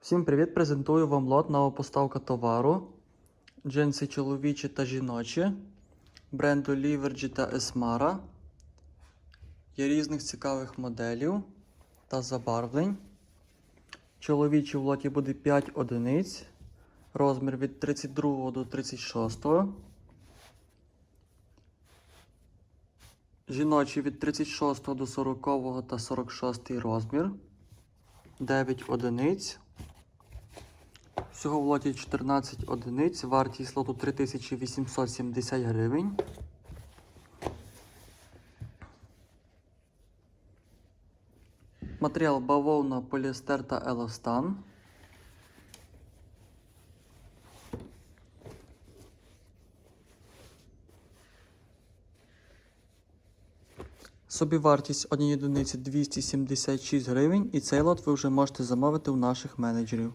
Всім привіт! Презентую вам лот нова поставка товару. Джинси чоловічі та жіночі. Бренду Livergy та Esmara. Є різних цікавих моделів та забарвлень. Чоловічі в лоті буде 5 одиниць. Розмір від 32 до 36. Жіночі від 36 до 40 та 46 розмір. 9 одиниць. Всього в лоті 14 одиниць, вартість лоту 3870 гривень. Матеріал бавовна, поліестер та еластан. Собівартість однієї одиниці 276 гривень, і цей лот ви вже можете замовити у наших менеджерів.